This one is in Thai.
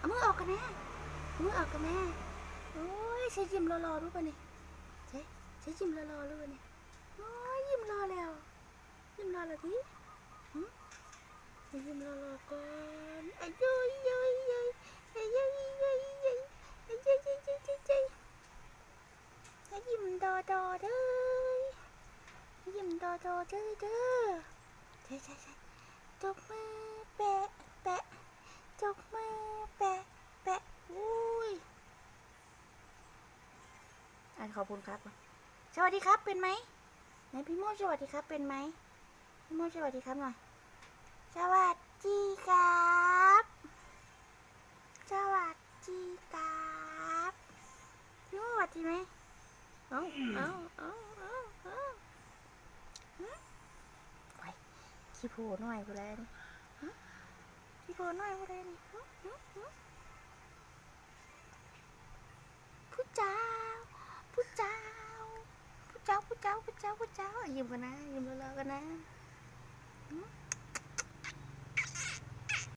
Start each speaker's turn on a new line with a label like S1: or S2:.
S1: เอามือออกกันแน่มือออกกันแน่โอ้ยใช้ยิ้มรอๆรู้ป่ะนี่ใช้ใช้ยิ้มรอๆรู้ป่ะนี่โอ้ยยิ้มรอแล้ว ยิ้มรอแล้วดิหึยิ้มรอๆก่อนอ้ยยยยยย้ยอ้ยย้ยย้ยย้ยอ้ยย้ยย้ยย้ยย้ยย้ยอ้ยยิ้มดอดอเด้อยิ้มดอดอเด้อเด้อใช่ใช่ใช่จกมือแปะแปะจ กมือแปะแปะอุ้ยอ่านขอบคุณครับ สวัสดีครับเป็นไหมไหนพี่โมสวัสดีครับเป็นไหมพี่โมสวัสดีครับหน่อยสวัสดีครับสวัสดีครับพี่โมสวัสดีไหมเอ้าเอ้าเอ้าเอ้าเอ้าหึไปขี้โผล่หน่อยกูแล้ว นี่โผล่หน่อยกูแล้วนี่ผู้เจ้าผู้เจ้าผู้เจ้าผู้เจ้าผู้เจ้าผู้เจ้ายิ้มกันนะยิ้มรอๆกันนะ